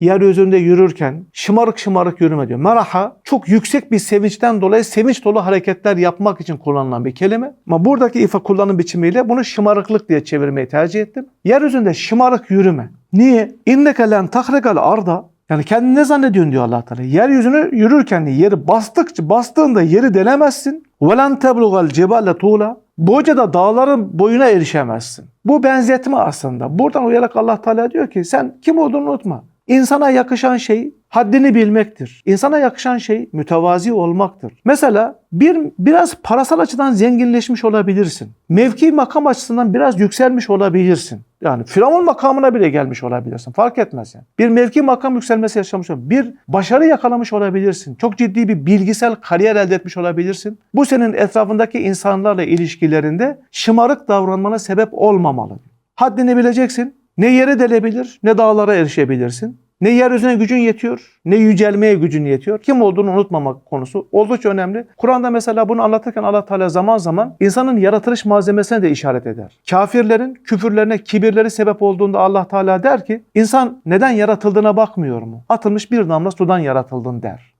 yeryüzünde yürürken şımarık şımarık yürüme diyor. Meraha çok yüksek bir sevinçten dolayı sevinç dolu hareketler yapmak için kullanılan bir kelime. Ama buradaki ifa kullanım biçimiyle bunu şımarıklık diye çevirmeyi tercih ettim. Yeryüzünde şımarık yürüme. Niye? İnneke len tahrikal arda yani kendini ne zannediyorsun diyor Allah Teala. Yeryüzünü yürürken yeri bastıkça bastığında yeri delemezsin. Velen teblugal cebale tuğla. Boyca da dağların boyuna erişemezsin. Bu benzetme aslında. Buradan uyarak Allah Teala diyor ki sen kim olduğunu unutma. İnsana yakışan şey haddini bilmektir. İnsana yakışan şey mütevazi olmaktır. Mesela bir biraz parasal açıdan zenginleşmiş olabilirsin. Mevki makam açısından biraz yükselmiş olabilirsin. Yani Firavun makamına bile gelmiş olabilirsin. Fark etmez yani. Bir mevki makam yükselmesi yaşamış olabilirsin. Bir başarı yakalamış olabilirsin. Çok ciddi bir bilgisel kariyer elde etmiş olabilirsin. Bu senin etrafındaki insanlarla ilişkilerinde şımarık davranmana sebep olmamalı. Haddini bileceksin. Ne yeri delebilir ne dağlara erişebilirsin. Ne yeryüzüne gücün yetiyor, ne yücelmeye gücün yetiyor. Kim olduğunu unutmamak konusu oldukça önemli. Kur'an'da mesela bunu anlatırken Allah Teala zaman zaman insanın yaratılış malzemesine de işaret eder. Kafirlerin küfürlerine, kibirleri sebep olduğunda Allah Teala der ki, insan neden yaratıldığına bakmıyor mu? Atılmış bir damla sudan yaratıldın der.